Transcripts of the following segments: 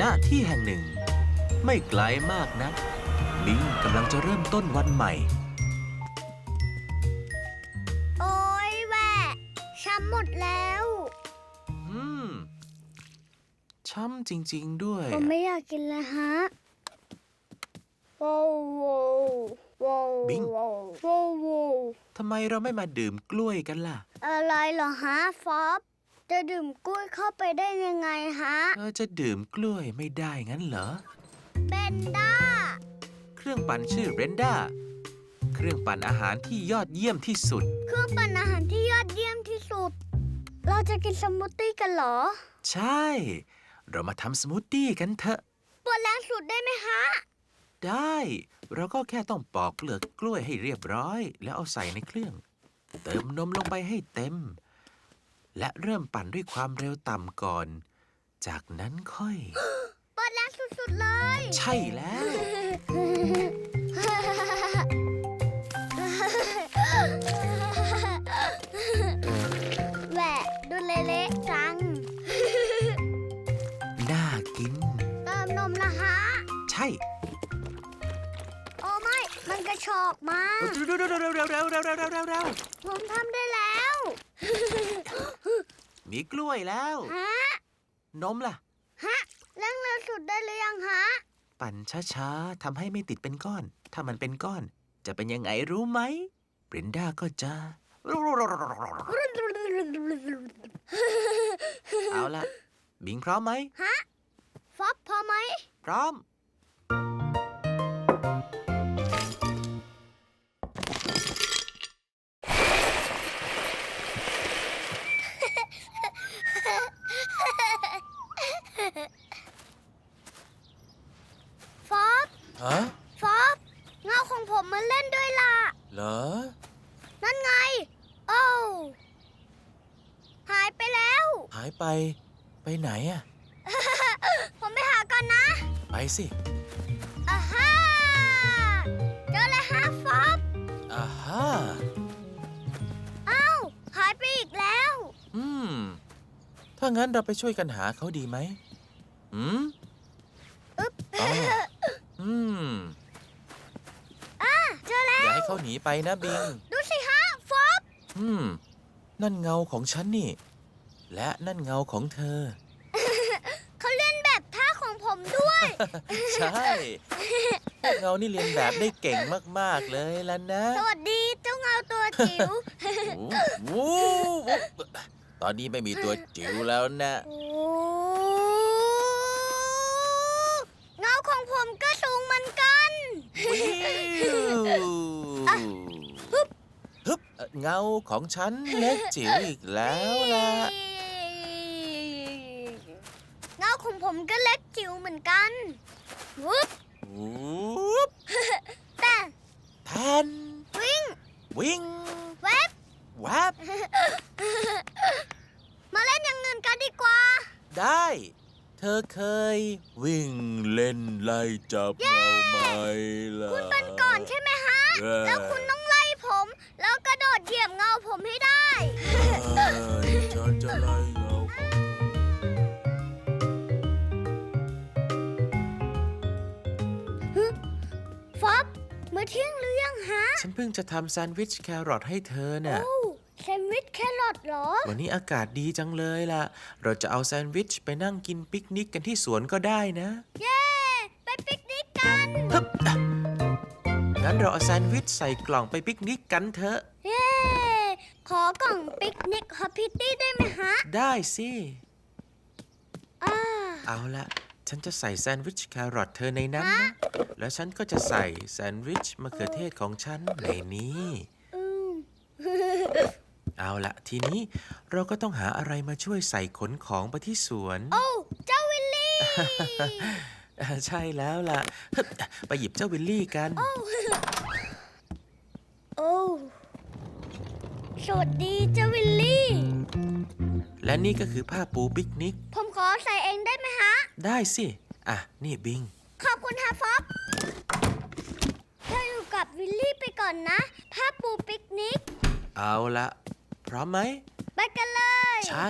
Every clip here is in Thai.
ณที่แห่งหนึ่ง ไม่ไกลมากนะบิงกำลังจะเริ่มต้นวันใหม่ โอ้ยแหวะช้ำหมดแล้ว อืม ช้ำจริง ๆ ด้วย ผมไม่อยากกินแล้วฮะว้าวว้าวว้าวบิงว้าวว้าวว้าวทำไมเราไม่มาดื่มกล้วยกันล่ะ อะไรเหรอฮะฟอบ จะดื่มกล้วยเข้าไปได้ยังไงฮะ เธอจะดื่มกล้วยไม่ได้งั้นเหรอ เบนด้า เครื่องปั่นชื่อเรนด้า เครื่องปั่นอาหารที่ยอดเยี่ยมที่สุด เครื่องปั่นอาหารที่ยอดเยี่ยมที่สุด เราจะกินสมูทตี้กันเหรอ ใช่ เรามาทำสมูทตี้กันเถอะ ปวดแรงสุดได้ไหมฮะ ได้ เราก็แค่ต้องปอกเปลือกกล้วยให้เรียบร้อย แล้วเอาใส่ในเครื่อง เติมนมลงไปให้เต็ม และเริ่มปั่นด้วยความเร็วต่ำก่อน จากนั้นค่อยปวดแรงสุดๆเลย ใช่แล้ว แหวะดูเละๆจัง น่ากิน เติมนมละฮะ ใช่โอ้ไม่ มันกระชอกมา เร็วเร็วเร็วเร็วเร็วเร็วเร็วเร็วเร็วเร็วเร็วผมทำได้แล้ว มีกล้วยแล้ว ฮะ นมล่ะ ฮะเร่งเร็วสุดได้หรือยังฮะ ปั่นช้าๆทำให้ไม่ติดเป็นก้อน ถ้ามันเป็นก้อน จะเป็นยังไงรู้ไหมเบรนด้าก็จะ เอาละบิงพร้อมไหม ฮะ ฟอบพอไหม พร้อม งั้นเราไปช่วยกันหาเขาดีไหมอืมอึ๊บอ๋ออืมเจอแล้อย่าวให้เขาหนีไปนะบิง ดูสิฮะฟอบอืม นั่นเงาของฉันนี่ และนั่นเงาของเธอ เขาเล่นแบบท่าของผมด้วย ใช่พวกเงานี่เรียนแบบได้เก่งมาก ๆ เลยล่ะนะสวัสดีเจ้าเงาตัวจิ๋ว โอ้โห ตอนนี้ไม่มีตัวจิ๋วแล้วนะโอ้เงาของผมก็สูงเหมือนกันวิวฮึบเงาของฉันเล็กจิ๋วอีกแล้วล่ะ เงาของผมก็เล็กจิ๋วเหมือนกันวุ๊บ วูบ แต่ แทน วิ่ง วิ่ง เว็บ แวบ มาเล่นอย่างเงินกันดีกว่า ได้ เธอเคย วิ่งเล่นไล่จับเงาไหมล่ะคุณเป็นก่อนใช่ไหมฮะเย้แล้วคุณต้องไล่ผม แล้วกระโดดเหยียบเงาผมให้ได้ ใช่ฉันจะไล่เงาของฟอบมื้อเที่ยงหรือยังฮะ ฉันเพิ่งจะทำแซนด์วิชแครอทให้เธอน่ะ โอ้ เหรอ วันนี้อากาศดีจังเลยล่ะ เราจะเอาแซนด์วิชไปนั่งกินปิกนิกกันที่สวนก็ได้นะ เย้ ไปปิกนิกกันฮึบอะงั้นเราเอาแซนด์วิชใส่กล่องไปปิกนิกกันเถอะ เย้ ขอกล่องปิกนิกฮอปพิตตี้ได้ไหมฮะได้สิ อ่าเอาละฉันจะใส่แซนด์วิชแครอทเธอในนั้นนะแล้วฉันก็จะใส่แซนด์วิชมะเขือเทศของฉันในนี้ อืม เอาละทีนี้เราก็ต้องหาอะไรมาช่วยใส่ขนของไปที่สวน โอ้เจ้าวิลลี่อ่าใช่แล้วล่ะฮึบไปหยิบเจ้าวิลลี่กันโอ้สวัสดีเจ้าวิลลี่ และนี่ก็คือผ้าปูปิกนิก ผมขอใส่เองได้ไหมฮะ ได้สิ อะ นี่บิง ขอบคุณฮะฟอบเธออยู่กับวิลลี่ไปก่อนนะ ผ้าปูปิกนิก เอาละ พร้อมไหม ไปกันเลย ใช่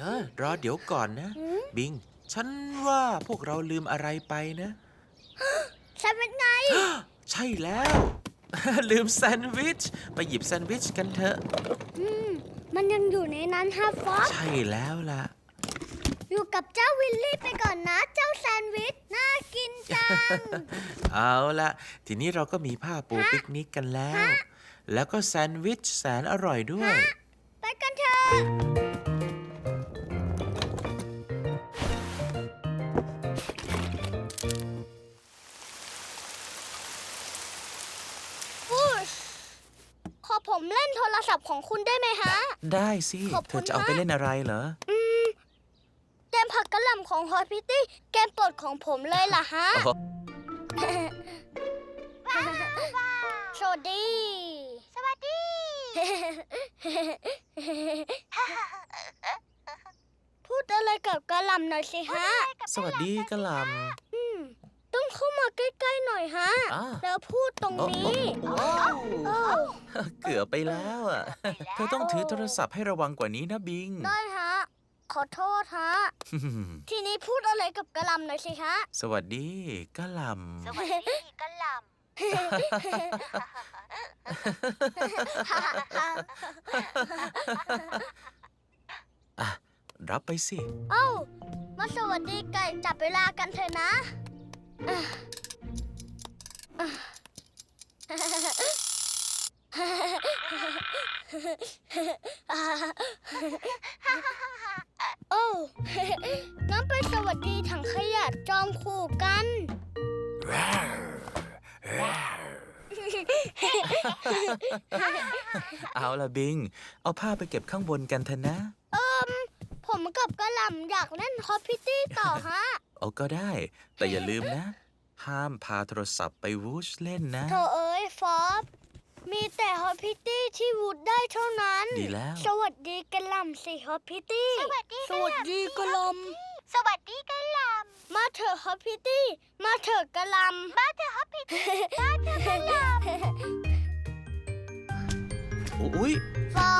เออรอเดี๋ยวก่อนนะบิง ฉันว่าพวกเราลืมอะไรไปนะ ฉันเป็ไง ใช่แล้ว ลืมแซนด์วิช ไปหยิบแซนด์วิชกันเถอะอมมันยังอยู่ในนั้นฮะฟอสใช่แล้วล่ะ อยู่กับเจ้าวิลลี่ไปก่อนนะเจ้าแซนด์วิชน่ากินจัง เอาละทีนี้เราก็มีผ้าปูปิกนิกกันแล้ว แล้วก็แซนด์วิชแสนอร่อยด้วย ไปกันเถอะฟูชขอผมเล่นโทรศัพท์ของคุณได้ไหมฮะ ได้สิ ขอบเธคุอณจะเอาไปมาก เล่นอะไรเหรอเก มผักกระหล่ำของฮอตพิตตี้เกมโปรดของผมเลยล่ะฮะโอ้โหสวัสดี สวัสดี พูดอะไรกับกระหล่ำหน่อยสิฮะ สวัสดีกะหลอืม ต้องเข้ามาใกล้ๆหน่อยฮะำอ่า แล้วพูดตรงโอ้นี้โอ้โอ้โอ้เกือบไปแล้วอะ เธอต้องถือโทรศัพท์ให้ระวังกว่านี้นะบิง ได้ฮะ ขอโทษฮะ ทีนี้พูดอะไรกับกระหล่ำหน่อยสิฮะ สวัสดีกะหลสวัสดีกระหล่ำอะ รับไปสิำเอ้า มาสวัสดีไก่จับเวลากันเถอะนะอะอะโอ้ งั้นไปสวัสดีถังขยะจอมขู่กัน เอาละบิง เอาผ้าไปเก็บข้างบนกันเถอะนะผมกับกระหล่ำอยากเล่นฮอปพิตตี้ต่อฮะ เอาก็ได้ แต่อย่าลืมนะ ห้ามพาโทรศัพท์ไปวูชเล่นนะโถเอ้ยฟอบ มีแต่ฮอปพิตตี้ที่วูดได้เท่านั้น ดีแล้ว สวัสดีกระหล่ำสิฮอปพิตตี้ สวัสดีสวัสดีกระหล่ำสวัสดีกระหล่ำมาเถอะฮอปพิตตี้ มาเถอะกระหล่ำมาเถอะฮอปพิตตี้มาเถอะกระหล่อุ้ยำฟอ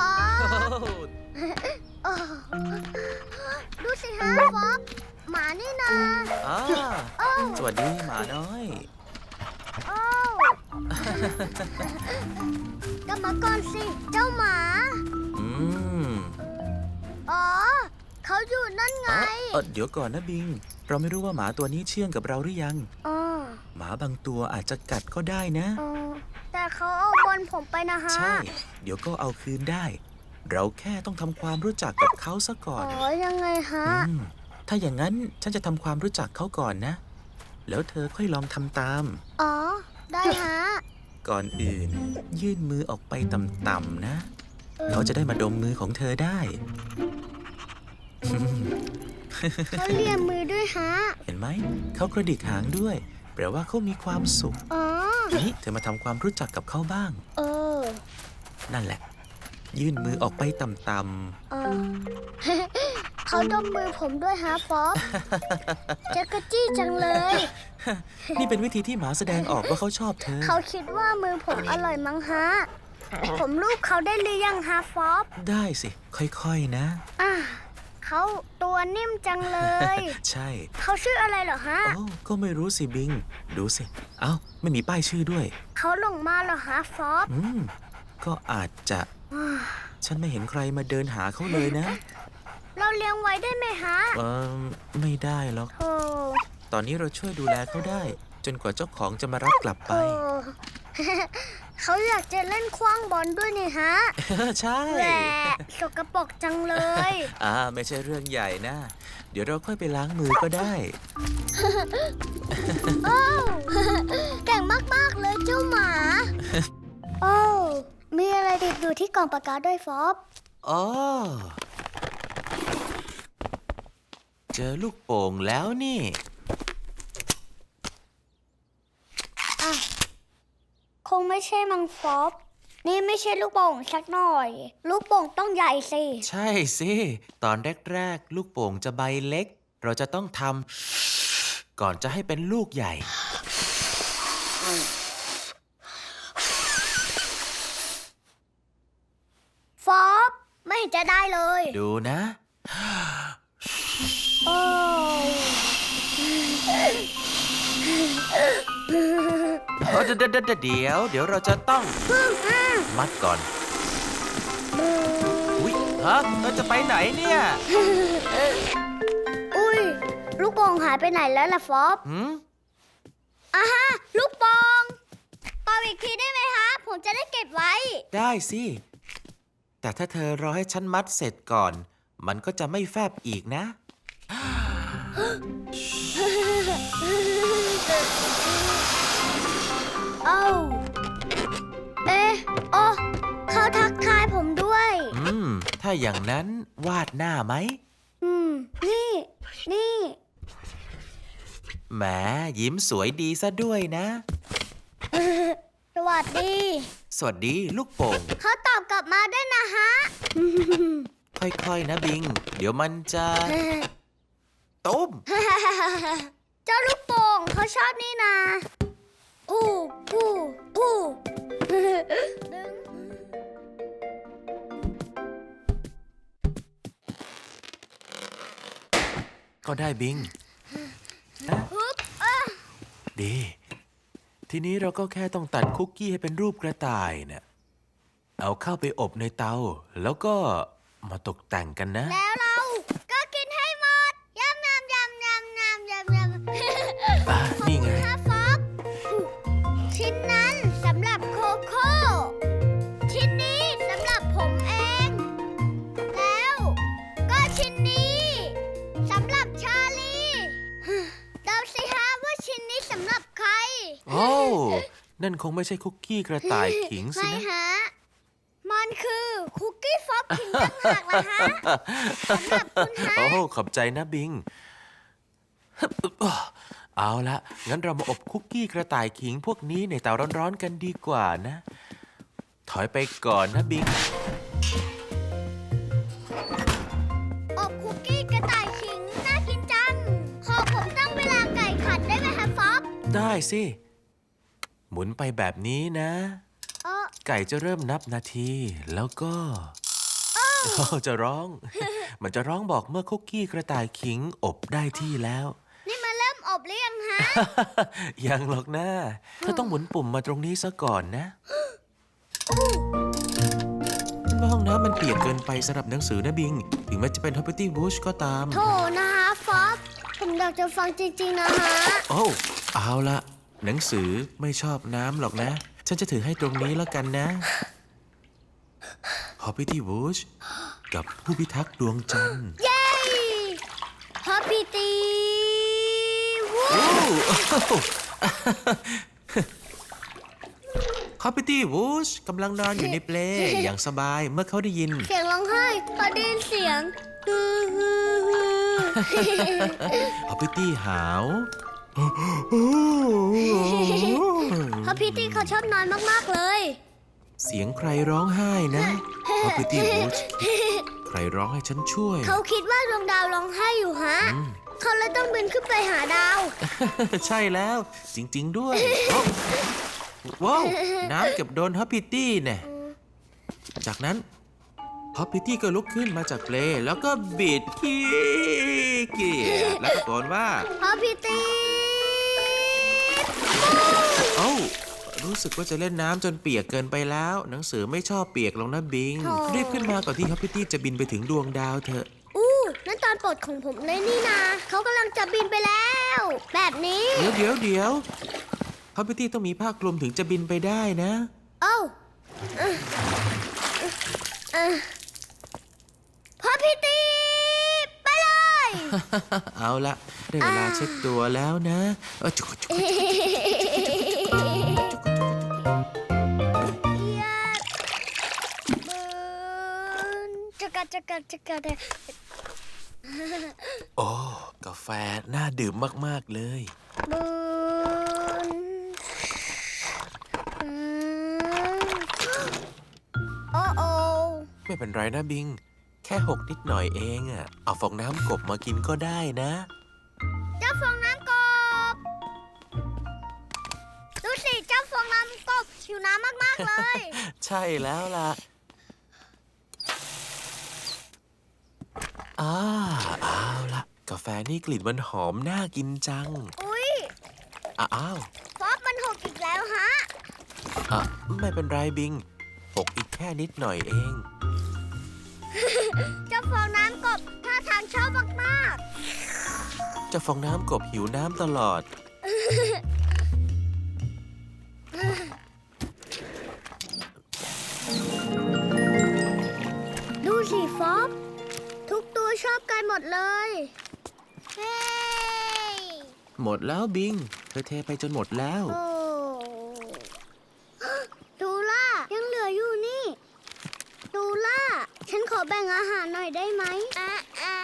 บโอ้ดูสิฮะฟอบหมานี่นาอ่าโอ้สวัสดีหมาน้อยโอ้ กลับมาก่อนสิ เจ้าหมา อืมอ๋อ เขาอยู่นั่นไงอะเออเดี๋ยวก่อนนะบิง เราไม่รู้ว่าหมาตัวนี้เชื่องกับเราหรือยัง อ๋อหมาบางตัวอาจจะกัดก็ได้นะ อ๋อแต่เขาเอาบอลผมไปนะฮะ ใช่ เดี๋ยวก็เอาคืนได้ เราแค่ต้องทำความรู้จักกับเขาซะก่อนอ๋อยังไงฮะ อืมถ้าอย่างนั้นฉันจะทำความรู้จักเขาก่อนนะ แล้วเธอค่อยลองทำตาม อ๋อ ได้ฮะ ก่อนอื่น ยื่นมือออกไปต่ำๆนะ เขาจะได้มาดมมือของเธอได้ เขาเลียมือด้วยฮะ เห็นไหม เขากระดิกหางด้วย แปลว่าเขามีความสุข อ๋อ นี่เธอมาทำความรู้จักกับเขาบ้าง เออ นั่นั่นแหละ ยื่นมือออกไปต่ำเออ เขาดมมือผมด้วยฮะฟอบจะกระจี้จังเลยๆนี่เป็นวิธีที่หมาแสดงออกว่าเขาชอบเธอ เขาคิดว่ามือผมอร่อยมั้งฮะ ผมรูปเขาได้หรือยังฮะฟอบได้สิ ค่อยๆนะ อะเขาตัวนิ่มจังเลย ใช่ เขาชื่ออะไรเหรอฮะ โอ้ก็ไม่รู้สิบิง ดูสิ เอ้า ไม่มีป้ายชื่อด้วย เขาลงมาเหรอฮะฟอบอืม ก็อาจจะอ่าฉันไม่เห็นใครมาเดินหาเขาเลยนะ เราเลี้ยงไว้ได้ไหมฮะเออไม่ได้หรอก โธ่ตอนนี้เราช่วยดูแลเขาได้ จนกว่าเจ้าของจะมารับกลับไป โธ่ เขาอยากจะเล่นคว้างบอลด้วยนี่ฮะใช่ แหละสกปรกจังเลย อ่าไม่ใช่เรื่องใหญ่นะ เดี๋ยวเราค่อยไปล้างมือก็ได้ โอ้วเก่งมาก ๆ เลยเจ้าหมา โอ้วมีอะไรติดอยู่ที่กล่องปากกาด้วยฟอบ อ๋อ เจอลูกโป่งแล้วนี่คงไม่ใช่มังฟอบ นี่ไม่ใช่ลูกโป่งสักหน่อย ลูกโป่งต้องใหญ่สิ ใช่สิ ตอนแรกๆ ลูกโป่งจะใบเล็ก เราจะต้องทำก่อนจะให้เป็นลูกใหญ่ ฟอบ ไม่เห็นจะได้เลย ดูนะ เดี๋ยวเดี๋ยวเดี๋ยวเราจะต้องมัดก่อน อุ้ยฮะเราจะไปไหนเนี่ยอุ้ยลูกโป่งหายไปไหนแล้วล่ะฟอบอะฮะลูกโป่งเป่อีกทีได้ไหมคะ ผมจะได้เก็บไว้ ได้สิ แต่ถ้าเธอรอให้ฉันมัดเสร็จก่อน มันก็จะไม่แฟบอีกนะ เอ้าเอ๊ะโอ้เขาทักทายผมด้วย อืม ถ้าอย่างนั้นวาดหน้าไหม อืม นี่ นี่ แหมยิ้มสวยดีซะด้วยนะ สวัสดี สวัสดีลูกโป่ง เขาตอบกลับมาด้วยนะฮะ ค่อยๆนะบิง เดี๋ยวมันจะ ตุ้ม เจ้าลูกโป่งเขาชอบนี่นะอู้อู้อู้ดึงก็ได้บิง ฮึบอะดี ทีนี้เราก็แค่ต้องตัดคุกกี้ให้เป็นรูปกระต่ายเนะ่ะเอาเข้าไปอบในเตา แล้วก็มาตกแต่งกันนะ แล้ว นั่นคงไม่ใช่คุกกี้กระต่ายขิงสิไม่นะ ฮะ มันคือคุกกี้ฟอบขิงต่างหากล่ะฮะสำหรับคุณฮะ โอ้ขอบใจนะบิง เอาละงั้นเรามาอบคุกกี้กระต่ายขิงพวกนี้ในเตาร้อนๆกันดีกว่านะ ถอยไปก่อนนะบิง อบคุกกี้กระต่ายขิงน่ากินจัง ขอผมตั้งเวลาไก่ขัดได้ไหมฮะฟอบได้สิ หมุนไปแบบนี้นะ เออไก่จะเริ่มนับนาที แล้วก็โอ้จะร้อง มันจะร้องบอกเมื่อคุกกี้กระต่ายขิงอบได้ที่แล้ว นี่มาเริ่มอบหรือยังฮะ ยังหรอกนะเธอต้องหมุนปุ่มมาตรงนี้ซะก่อนนะฉันว่าห้องน้ำมันเปียกเกินไปสำหรับหนังสือนะบิง ถึงแม้จะเป็น Hoppity Bush ก็ตาม โถนะฮะฟอบผมอยากจะฟังจริง ๆ นะฮะ โอ้เอาละ หนังสือไม่ชอบน้ำหรอกนะ ฉันจะถือให้ตรงนี้แล้วกันนะ Hoppity Bush กับผู้พิทักษ์ดวงจันทร์เย้ฮอปปี้ตีวูโอ้ Hoppity Bush กำลังนอนอยู่ในเปลอย่างสบายเมื่อเขาได้ยิน เสียงร้องไห้พอได้ยินเสียงฮือฮือฮือ Hoppity หาว ฮอปปี้ตีเขาชอบนอนมากๆเลย เสียงใครร้องไห้นะ Hoppity Bush ใครร้องให้ฉันช่วย เขาคิดว่าดวงดาวร้องไห้อยู่ฮะอืมเขาเลยต้องบินขึ้นไปหาดาว ใช่แล้ว จริง ๆ ด้วยโอ้ว้าวน้ำเก็บโดนฮอปปี้ตี้เนี่ย จากนั้นฮอปปี้ตี้ก็ลุกขึ้นมาจากเปลแล้วก็บิดขี้เกียจแล้วก็ตะโกนว่าฮอปปี้ตี เอ้ารู้สึกว่าจะเล่นน้ำจนเปียกเกินไปแล้ว หนังสือไม่ชอบเปียกหรอกนะบิงรีบขึ้นมาก่อนที่ฮอปปี้ตี้จะบินไปถึงดวงดาวเถอะ อู้นั่นตอนโปรดของผมเลยนี่นา เขากำลังจะบินไปแล้ว แบบนี้ เดี๋ยวเดี๋ยวเดี๋ยวฮอปปี้ตี้ต้องมีผ้าคลุมถึงจะบินไปได้นะ เอ้าเอ่อเอ่อฮอปปี้ตีไปเลย เอาละได้เวลาเช็คตัวแล้วนะเออจุกจุกจุก จักรจักรจักรโอ้กาแฟน่าดื่มมาก ๆ เลยบืนอืมโอ้โอ้ไม่เป็นไรนะบิง แค่หกนิดหน่อยเองอะเอาฟองน้ำกบมากินก็ได้นะ เจ้าฟองน้ำกบ ดูสิเจ้าฟองน้ำกบหิวน้ำมาก ๆ เลย ใช่แล้วล่ะ อ่าเอาละกาแฟนี่กลิ่นมันหอมน่ากินจังอุ๊ยอ้าวฟอบมันหกอีกแล้วฮะ อะไม่เป็นไรบิงหกอีกแค่นิดหน่อยเอง เจ้าฟองน้ำกบท่าทางชอบมากเจะฟองน้ำกบหิวน้ำตลอดๆ หมดแล้วบิง เธอเทไปจนหมดแล้ว โอ้ดูล่ายังเหลืออยู่นี่ดูล่า ฉันขอแบ่งอาหารหน่อยได้ไหมอะอะ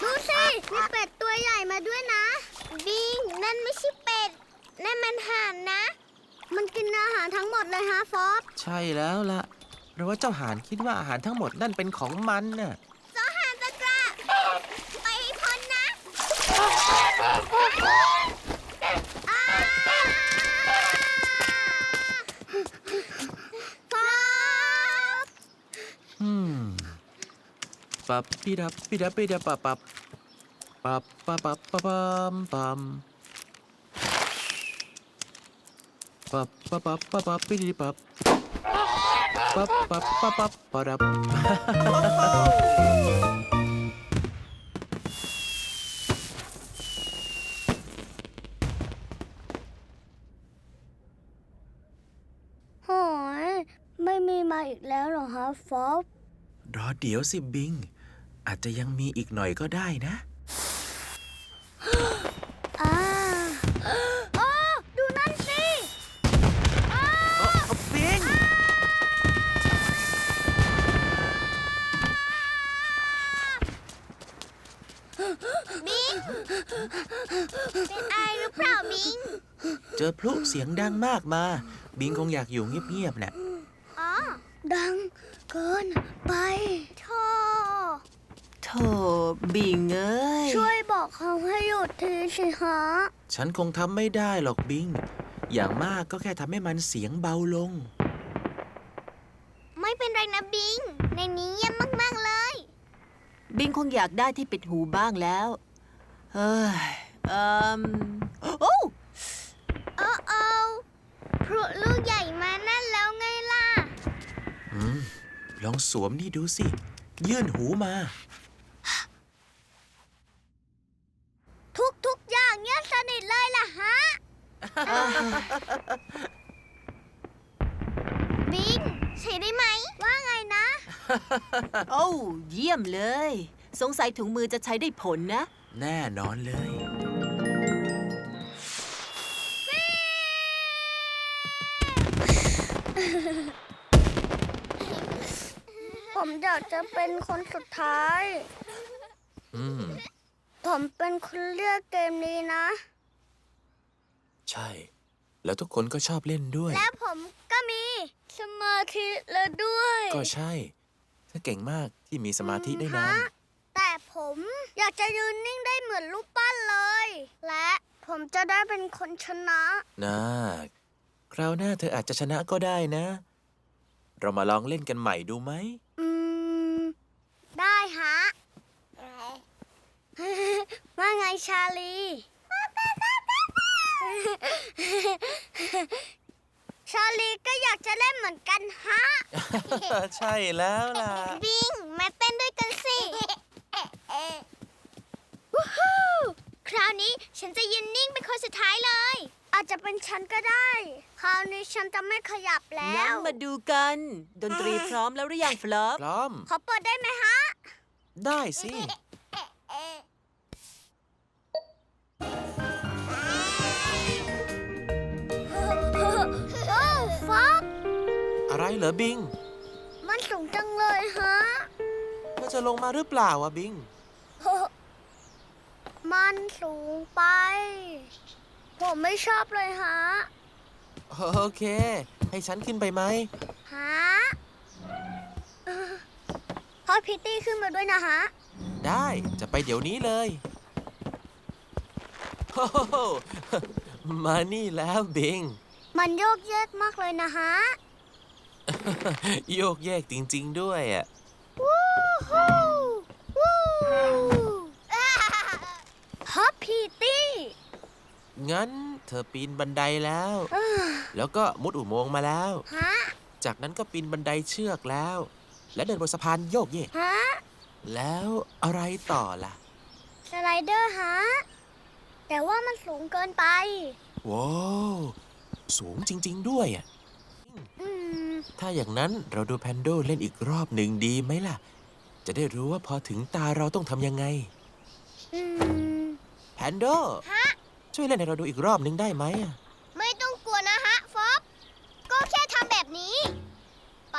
ดูสิมีเป็ดตัวใหญ่มาด้วยนะ บิง นั่นไม่ใช่เป็ด นั่นมันห่านนะ มันกินอาหารทั้งหมดเลยฮะฟอบ ใช่แล้วล่ะเพราะว่าเจ้าหานคิดว่าอาหารทั้งหมดนั่นเป็นของมันน่ะ สอหานตะกระไปให้พ้นนะ อ้าฟอบอืมปับปีดับปีดับปีดับปับปับปับปับปับปับปัมปัมปับปับปับปับปับปีดิปับปับปับปับปับปะดับ โหยไม่มีมาอีกแล้วเหรอฮะฟอบรอเดี๋ยวสิบิง อาจจะยังมีอีกหน่อยก็ได้นะอ่าโอ้ดูนั่นสิอ้าบิง บิง เป็นไอหรือเปล่าบิง เจอพลุเสียงดังมากมา บิงคงอยากอยู่เงียบๆน่ะ อ๋อ ดังเกินไปโธ่ โถ บิงเอ้ย ช่วยบอกเขาให้หยุดทีสิฮะ ฉันคงทำไม่ได้หรอกบิง อย่างมากก็แค่ทำให้มันเสียงเบาลง ไม่เป็นไรนะบิง ในนี้เยี่ยมมาก ๆ เลย บิงคงอยากได้ที่ปิดหูบ้างแล้ว เฮ้ยเอ่มโอ้โอ้โอ้พลุลูกใหญ่มานั่นแล้วไงล่ะ อืม ลองสวมนี่ดูสิ ยื่นหูมา ทุกทุกๆอย่างเงียบสนิทเลยล่ะฮะ บิง ใช้ได้ไหม ว่าไงนะ โอ้เยี่ยมเลย สงสัยถุงมือจะใช้ได้ผลนะ แน่นอนเลย ผมอยากจะเป็นคนสุดท้าย อืม ผมเป็นคนเลือกเกมนี้นะ ใช่ แล้วทุกคนก็ชอบเล่นด้วย และผมก็มีสมาธิแล้วด้วย ก็ใช่ เธอเก่งมากที่มีสมาธิได้นาน ฮะแต่ผมอยากจะยืนนิ่งได้เหมือนรูปปั้นเลย และผมจะได้เป็นคนชนะนะคราวหน้าเธออาจจะชนะก็ได้นะ เรามาลองเล่นกันใหม่ดูไหม อืม ได้ฮะ ว่าไงชาลี ชาลีก็อยากจะเล่นเหมือนกันฮะ ใช่แล้วล่ะ บิง มาเต้นด้วยกันสิวู้ฮู้คราวนี้ฉันจะยืนนิ่งเป็นคนสุดท้ายเลย อาจจะเป็นฉันก็ได้ คราวนี้ฉันจะไม่ขยับแล้งั้นว มาดูกัน ดนตรีพร้อมแล้วหรือยังฟลอปพร้อม ขอเปิดได้ไหมฮะ ได้สิโอะไรเหรอบิง มันสูงจังเลยฮะมันจะลงมาหรือเปล่าวะบิง มันสูงไป ผมไม่ชอบเลยฮะ โอเค ให้ฉันขึ้นไปไหม ฮะเอ่อพ่อพิตตี้ขึ้นมาด้วยนะฮะ ได้จะไปเดี๋ยวนี้เลยโอ้โหมานี่แล้วบิง มันโยกเยกมากเลยนะฮะ โยกแยกจริง ๆ ด้วยอะวู้ฮู้วู้ฮอปพีตี้งั้นเธอปีนบันไดแล้ว แล้วก็มุดอุโมงค์มาแล้ว ฮะ จากนั้นก็ปีนบันไดเชือกแล้ว และเดินบนสะพานโยกเยก ฮะ แล้วอะไรต่อล่ะสไลเดอร์ฮะ แต่ว่ามันสูงเกินไป ว้าวสูงจริง ๆ ด้วยอะอืม ถ้าอย่างนั้นเราดูแพนโดเล่นอีกรอบหนึ่งดีไหมล่ะ จะได้รู้ว่าพอถึงตาเราต้องทำยังไงอืมแพนโดฮะช่วยเล่นให้เราดูอีกรอบหนึ่งได้ไหมอะไม่ต้องกลัวนะฮะฟอบก็แค่ทำแบบนี้ ไป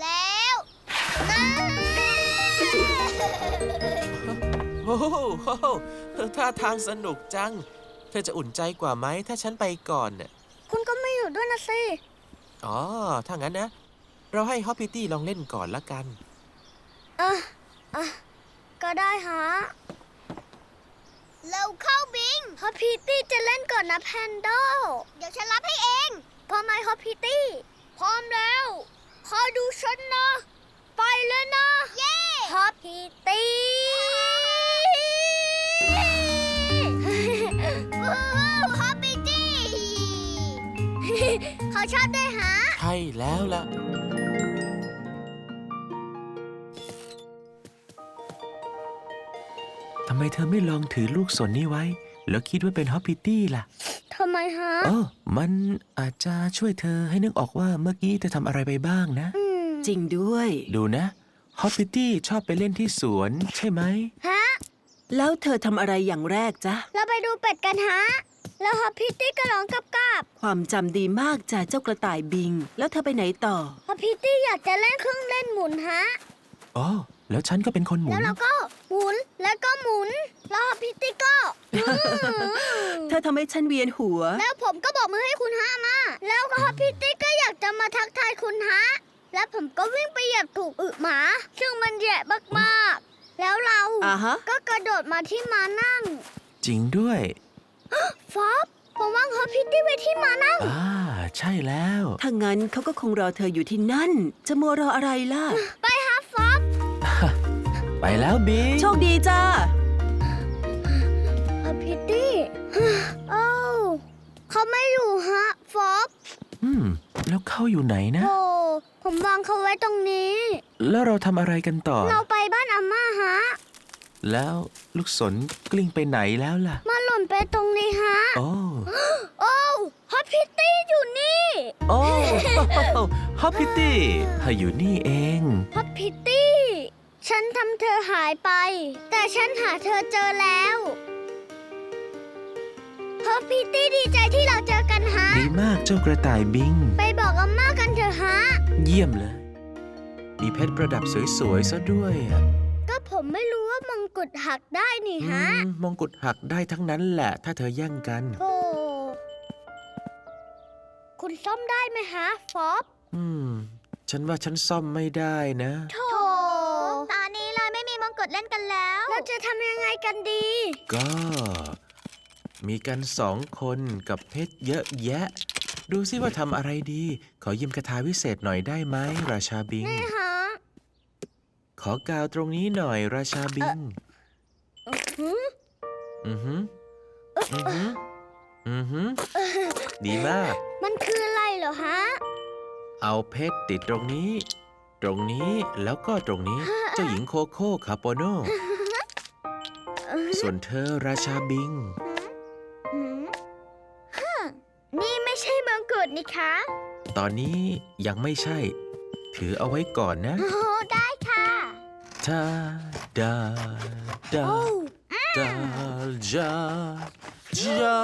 แล้วนะโอ้โหท่าทางสนุกจัง เธอจะอุ่นใจกว่าไหมถ้าฉันไปก่อนน่ะคุณก็ไม่อยู่ด้วยนะสิ อ๋อ ถ้างั้นนะ เราให้ฮอปปี้ตี้ลองเล่นก่อนละกันอะอะก็ได้ฮะเราเข้าบิงฮอปพีตี้จะเล่นก่อนนะแพนโดเดี๋ยวฉันรับให้เองพร้อมไหมฮอปพีตี้พร้อมแล้วคอยดูฉันนะ ไปเลยนะ เย้ฮอปพีตี้ เขาชอบด้วยฮะ ใช่แล้วล่ะ ทำไมเธอไม่ลองถือลูกสนนี้ไว้ แล้วคิดว่าเป็นฮอปปี้ตี้ล่ะทำไมฮะ เออมันอาจจะช่วยเธอให้นึกออกว่าเมื่อกี้เธอทำอะไรไปบ้างนะอืมจริงด้วย ดูนะฮอปปี้ตี้ชอบไปเล่นที่สวนใช่ไหม ฮะ แล้วเธอทำอะไรอย่างแรกจ๊ะ เราไปดูเป็ดกันฮะ แล้วฮอปพิตตี้ก็ร้องกับกับความจำดีมากจ้ะเจ้ากระต่ายบิง แล้วเธอไปไหนต่อ ฮอปพิตตี้อยากจะเล่นเครื่องเล่นหมุนฮะ อ๋อ แล้วฉันก็เป็นคนหมุแล้วนเราก็หมุนแล้วก็หมุน แล้วฮอปพิตตี้ก็อืมเธอทำให้ฉันเวียนหัว แล้วผมก็บอกมือให้คุณฮะมา แล้วก็ฮอปพิตตี้ก็อยากจะมาทักทายคุณฮะ แล้วผมก็วิ่งไปเหยียบถูกอึหมา ซึ่งมันแย่มากๆ แล้วเราอ่าฮะ ก็กระโดดมาที่มานั่ง จริงด้วย ฟอบผมวางฮอปพิตตี้ไว้ที่มานั่ง อ่าใช่แล้ว ถ้างั้นเขาก็คงรอเธออยู่ที่นั่น จะมัวรออะไรล่ะ ไปฮะฟอบไปแล้วบิง โชคดีจ้า ฮอปพิตตี้โอ้วเขาไม่อยู่ฮะฟอบอืม แล้วเขาอยู่ไหนนะ โอ้ผมวางเขาไว้ตรงนี้ แล้วเราทำอะไรกันต่อ เราไปบ้านอาม่าฮะ แล้วลูกสนกลิ้งไปไหนแล้วล่ะ มาหล่นไปตรงนี้ฮะ โอ้โอ้วฮอปพิตตี้อยู่นี่โอ้ฮอปปี้ตี้เธออยู่นี่เองฮอปพิตตี้ ฉันทำเธอหายไป แต่ฉันหาเธอเจอแล้วฮอปพิตตี้ดีใจที่เราเจอกันฮะ ดีมากเจ้ากระต่ายบิง ไปบอกอาม่ากันเถอะฮะ เยี่ยมเลย มีเพชรประดับสวยๆซะด้วยอะ ก็ผมไม่รู้ว่ามงกุฎหักได้นี่อืฮะมมงกุฎหักได้ทั้งนั้นแหละ ถ้าเธอแย่งกัน โธ่คุณซ่อมได้ไหมฮะ ฟอบอืม ฉันว่าฉันซ่อมไม่ได้นะ โธ่ตอนนี้เลยไม่มีมงกุฎเล่นกันแล้ว เราจะทำยังไงกันดี ก็ มีกันสองคนกับเพชรเยอะแยะ ดูซิว่าทำอะไรดี ขอยืมคาถาวิเศษหน่อยได้ไหมราชาบิง นี่ฮะ ขอกาวตรงนี้หน่อยราชาบิงหืมอือหืออือหืออือหือดีมาก มันคืออะไรเหรอฮะ เอาเพชรติดตรงนี้ ตรงนี้แล้วก็ตรงนี้ เจ้าหญิงโคโค่คาโปโน ส่วนเธอราชาบิงหืมฮะนี่ไม่ใช่มงกุฎนี่คะ ตอนนี้ยังไม่ใช่ ถือเอาไว้ก่อนนะ โอ้ ได้ค่ะ ทาดาดาโอ้ดาจาจา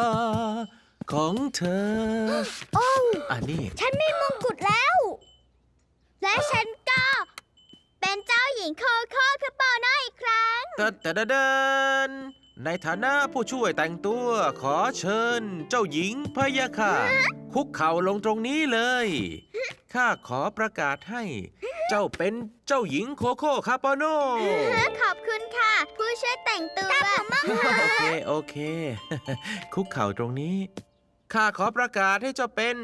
ของเธอ โอ้อันนี้ฉันมีมงกุฎแล้ว และฉันก็ เป็นเจ้าหญิงโคโค่คือเปาน้อยอีกครั้งตะตะดะเดิน ในฐานะผู้ช่วยแต่งตัวขอเชิญ เจ้าหญิงพะยะค่ะ คุกเข่าลงตรงนี้เลย ข้าขอประกาศให้ เจ้าเป็นเจ้าหญิงโคโค่คาปาโนขอบคุณค่ะ ผู้ช่วยแต่งตัวผมมากโอเค โอเค คุกเข่าตรงนี้ ข้าขอประกาศให้เจ้าเป็น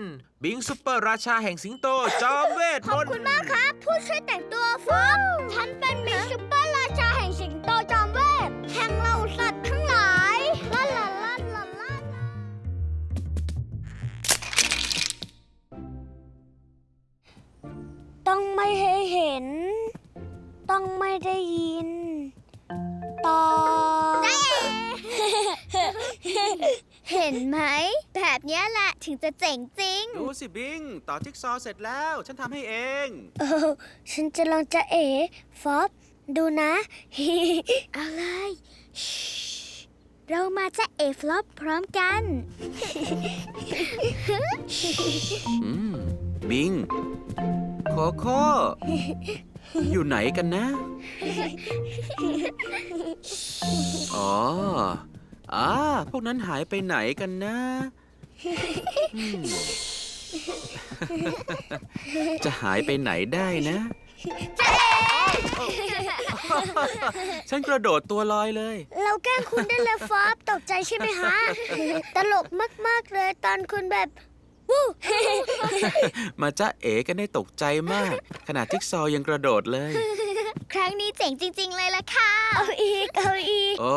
บิงซุปเปอร์ราชาแห่งสิงโต จอมเวทขมอบนต์คุณมากครับ ผู้ช่วยแต่งตัวฟอบฉันเป็น จะเจ๋งจริง ดูสิบิง ต่อจิ๊กซอว์เสร็จแล้ว ฉันทำให้เอง เออ ฉันจะลองจะเอ๋ฟอบดูนะอะไรชิเรามาจะเอฟลอปพร้อมกัน อืม บิง โคโค่ อยู่ไหนกันนะ อ๋อ อ่า พวกนั้นหายไปไหนกันนะอืม จะหายไปไหนได้นะ ฉันกระโดดตัวลอยเลย เราแกล้งคุณได้เลยฟอบตกใจใช่ไหมฮะ ตลกมาก ๆ เลยตอนคุณแบบวู้มาจ้าเอ๋กันได้ตกใจมาก ขนาดจิ๊กซอว์ยังกระโดดเลย ครั้งนี้เจ๋งจริง ๆ เลยล่ะค่ะ เอาอีก เอาอีก โอ้